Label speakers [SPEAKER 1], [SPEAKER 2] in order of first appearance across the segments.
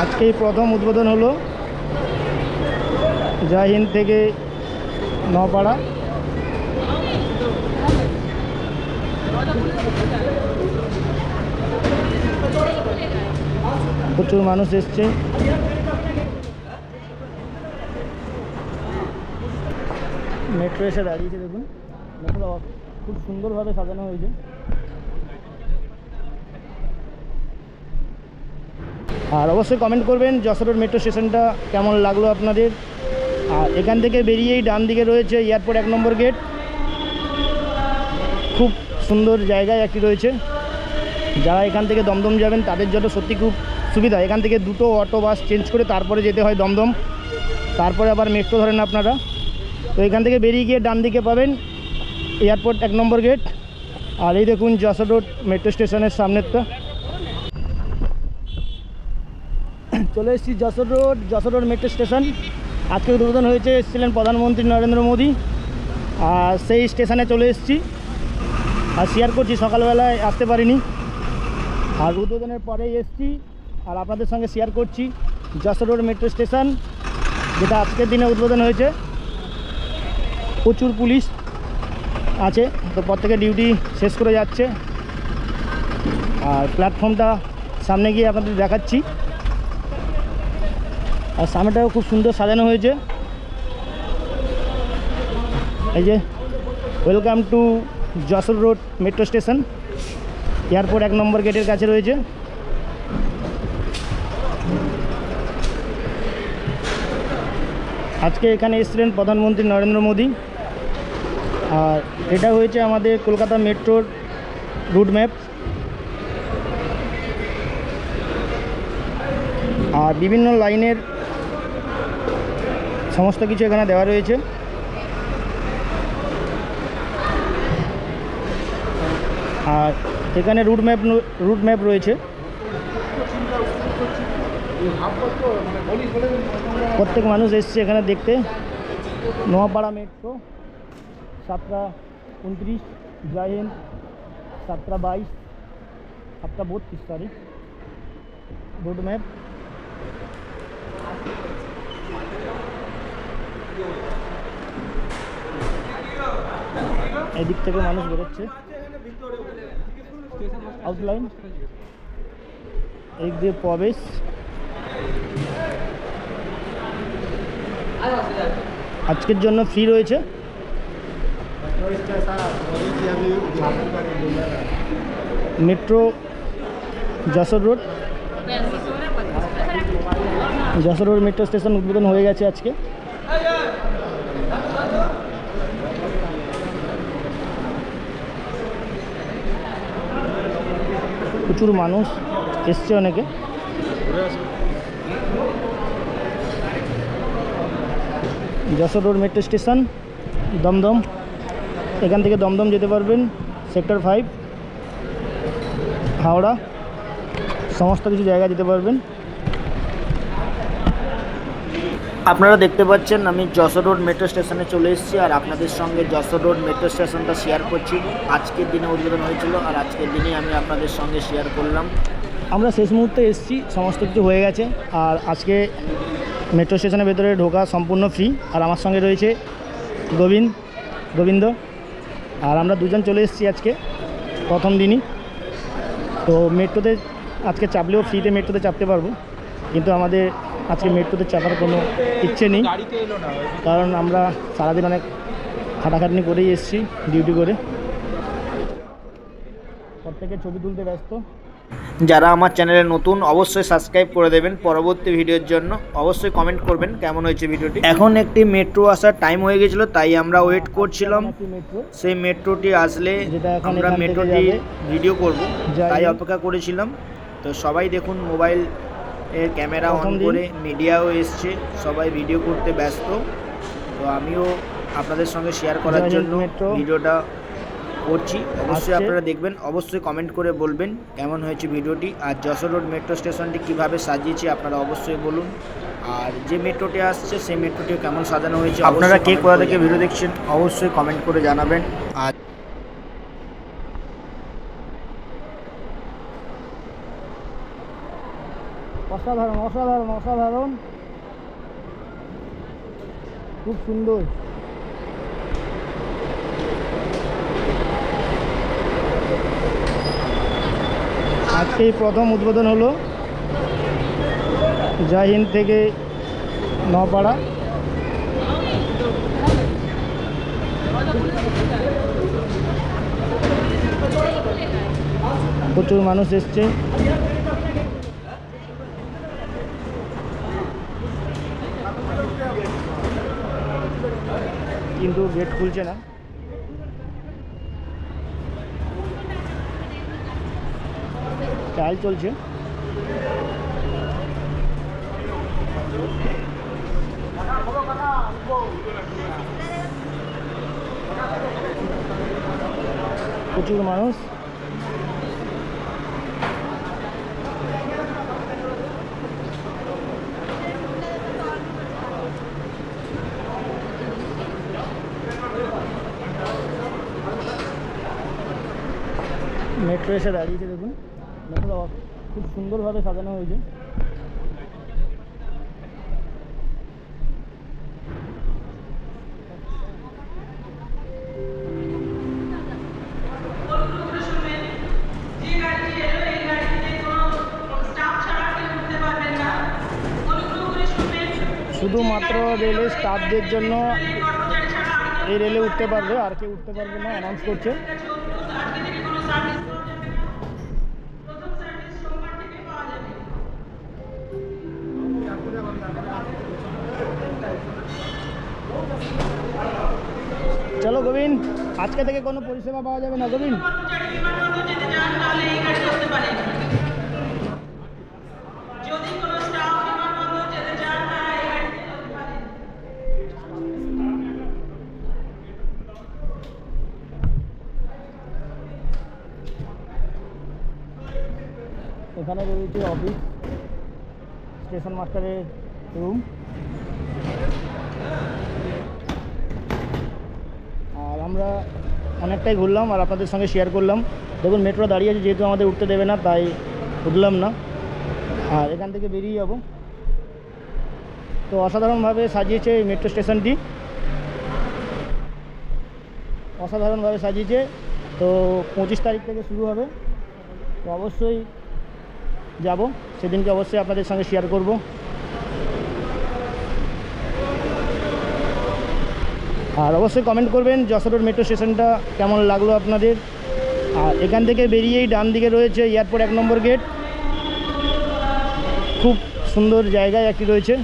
[SPEAKER 1] আজকেই প্রথম উদ্বোধন হলো। জয় হিন্দ থেকে নপাড়া প্রচুর মানুষ এসছে। মেট্রো এসে দাঁড়িয়েছে, দেখুন। খুব সুন্দরভাবে সাজানো হয়েছে। আর অবশ্যই কমেন্ট করবেন যশোর মেট্রো স্টেশনটা কেমন লাগল আপনাদের। আর এখান থেকে বেরিয়েই ডান দিকে রয়েছে এয়ারপোর্ট এক নম্বর গেট খুব সুন্দর জায়গায় একটি রয়েছে। যারা এখান থেকে দমদম যাবেন, তাদের জন্য সত্যি খুব সুবিধা। এখান থেকে দুটো অটো বাস চেঞ্জ করে তারপরে যেতে হয় দমদম। তারপরে আবার মেট্রো ধরেন আপনারা। তো এখান থেকে বেরিয়ে গিয়ে ডান দিকে পাবেন এয়ারপোর্ট এক নম্বর গেট আর এই দেখুন যশোর রোড মেট্রো স্টেশনের সামনেরটা। চলে এসেছি Jessore road Jessore road metro station আজকে উদ্বোধন হয়েছে, এসেছিলেন প্রধানমন্ত্রী নরেন্দ্র মোদী। আর সেই স্টেশনে চলে এসেছি। আর শেয়ার করছি, সকালবেলায় আসতে পারিনি। আর উদ্বোধনের পরেই এসেছি। আর আপনাদের সঙ্গে শেয়ার করছি যশোর রোড মেট্রো স্টেশন যেটা আজকের দিনে উদ্বোধন হয়েছে। প্রচুর পুলিশ আছে, তো প্রত্যেকে ডিউটি শেষ করে যাচ্ছে। আর প্ল্যাটফর্মটা সামনে গিয়ে আপনাদের দেখাচ্ছি। আর সামনেটাও খুব সুন্দর সাজানো হয়েছে। এই যে welcome to Jessore road metro station airport এক নম্বর গেটের কাছে রয়েছে। আজকে এখানে এসেছিলেন প্রধানমন্ত্রী নরেন্দ্র মোদী। আর এটা হয়েছে আমাদের কলকাতা মেট্রোর রুট ম্যাপ আর বিভিন্ন লাইনের সমস্ত কিছু এখানে দেওয়া রয়েছে। আর এখানে রুট ম্যাপ রুট ম্যাপ রয়েছে। প্রত্যেক মানুষ এসছে এখানে দেখতে। নোয়াপাড়া মেট্রো সাতটা উনত্রিশ জয় হিন্দ সাতটা বাইশ, সাতটা বত্রিশ তারিখ রুট ম্যাপ এদিক থেকে মানুষ বেরোচ্ছে। আউটলাইন এই দিয়ে প্রবেশ। আজকের জন্য ফ্রি রয়েছে। Metro Jessore road Jessore road metro station উদ্বোধন হয়ে গেছে আজকে। প্রচুর মানুষ এসছে অনেকে। Jessore road metro station Dumdum. এখান থেকে দমদম যেতে পারবেন সেক্টর ফাইভ হাওড়া। সমস্ত কিছু জায়গা যেতে পারবেন। আপনারা দেখতে পাচ্ছেন, আমি যশোর রোড মেট্রো স্টেশনে চলে এসেছি আর আপনাদের সঙ্গে যশোর রোড মেট্রো স্টেশনটা শেয়ার করছি। আজকের দিনে উদ্বোধন হয়েছিল আর আজকের দিনেই আমি আপনাদের সঙ্গে শেয়ার করলাম। আমরা শেষ মুহূর্তে এসেছি, সমস্ত কিছু হয়ে গেছে। আর আজকে মেট্রো স্টেশনের ভেতরে ঢোকা সম্পূর্ণ ফ্রি আর আমার সঙ্গে রয়েছে গোবিন্দ গোবিন্দ। আর আমরা দুজন চলে এসেছি আজকে, প্রথম দিনই। তো মেট্রোতে আজকে চাপলেও ফ্রিতে মেট্রোতে চাপতে পারব। কিন্তু আমাদের আজকে মেট্রোতে চাপার কোনো ইচ্ছে নেই। কারণ আমরা সারাদিন অনেক খাটাখাটনি করেই এসেছি ডিউটি করে। প্রত্যেকে ছবি তুলতে ব্যস্ত।
[SPEAKER 2] যারা আমার চ্যানেলে নতুন অবশ্যই সাবস্ক্রাইব করে দেবেন। পরবর্তী ভিডিওর জন্য অবশ্যই কমেন্ট করবেন কেমন হয়েছে ভিডিওটি। এখন একটি মেট্রো আসার টাইম হয়ে গেছিল তাই আমরা ওয়েট করছিলাম। সেই মেট্রোটি আসলে আমরা মেট্রোটি ভিডিও করব তাই অপেক্ষা করেছিলাম। তো সবাই দেখুন মোবাইল এর ক্যামেরা অন করে মিডিয়াও এসছে সবাই ভিডিও করতে ব্যস্ত। তো আমিও আপনাদের সঙ্গে শেয়ার করার জন্য ভিডিওটা করছি। অবশ্যই আপনারা দেখবেন অবশ্যই কমেন্ট করে বলবেন কেমন হয়েছে ভিডিওটি আর যশোর রোড মেট্রো স্টেশনটি কীভাবে সাজিয়েছি আপনারা অবশ্যই বলুন। আর যে মেট্রোটি আসছে সেই মেট্রোটি কেমন সাজানো হয়েছে
[SPEAKER 1] আপনারা কে কোথা থেকে ভিডিও দেখছেন
[SPEAKER 2] অবশ্যই কমেন্ট করে জানাবেন। আর
[SPEAKER 1] অসাধারণ অসাধারণ অসাধারণ। খুব সুন্দর। আজকেই প্রথম উদ্বোধন হলো জয় হিন্দ থেকে নপাড়া প্রচুর মানুষ এসছে। কিন্তু গেট খুলছে না ট্রায়াল চলছে প্রচুর মানুষ মেট্রো এসে দাঁড়িয়েছে, দেখুন। মেট্রো খুব সুন্দরভাবে সাজানো হয়েছে। শুধুমাত্র রেলের স্টাফদের জন্য এই রেলে উঠতে পারবে, আর কেউ উঠতে পারবে না অ্যানাউন্স করছে।
[SPEAKER 3] আজকে থেকে কোনো
[SPEAKER 1] পরিষেবা পাওয়া যাবে না গোবিন্দ।
[SPEAKER 3] পারেন
[SPEAKER 1] এখানে রয়েছে অফিস স্টেশন মাস্টারের রুম আমরা অনেকটাই ঘুরলাম আর আপনাদের সঙ্গে শেয়ার করলাম। দেখুন মেট্রো দাঁড়িয়ে আছে, যেহেতু আমাদের উঠতে দেবে না, তাই উঠলাম না। আর এখান থেকে বেরিয়ে যাব। তো অসাধারণভাবে সাজিয়েছে এই মেট্রো স্টেশনটি অসাধারণভাবে সাজিয়েছে। তো পঁচিশ তারিখ থেকে শুরু হবে। তো অবশ্যই যাব। সেদিনকে অবশ্যই আপনাদের সঙ্গে শেয়ার করব। আর অবশ্যই কমেন্ট করবেন যশোর মেট্রো স্টেশনটা কেমন লাগল আপনাদের। আর এখান থেকে বেরিয়েই ডান দিকে রয়েছে এয়ারপোর্ট এক নম্বর গেট খুব সুন্দর জায়গায় একটি রয়েছে।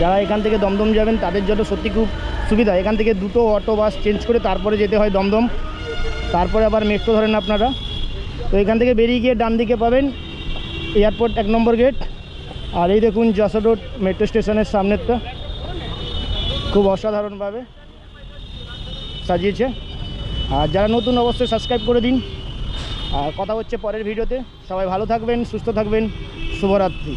[SPEAKER 1] যারা এখান থেকে দমদম যাবেন, তাদের জন্য সত্যি খুব সুবিধা। এখান থেকে দুটো অটো বাস চেঞ্জ করে তারপরে যেতে হয় দমদম। তারপরে আবার মেট্রো ধরেন আপনারা। তো এখান থেকে বেরিয়ে গিয়ে ডান দিকে পাবেন এয়ারপোর্ট এক নম্বর গেট আর এই দেখুন যশোর রোড মেট্রো স্টেশনের সামনেরটা। খুব অসাধারণভাবে সাজিয়েছে। আর যারা নতুন অবশ্যই সাবস্ক্রাইব করে দিন। আর কথা হচ্ছে পরের ভিডিওতে। সবাই ভালো থাকবেন, সুস্থ থাকবেন। শুভরাত্রি।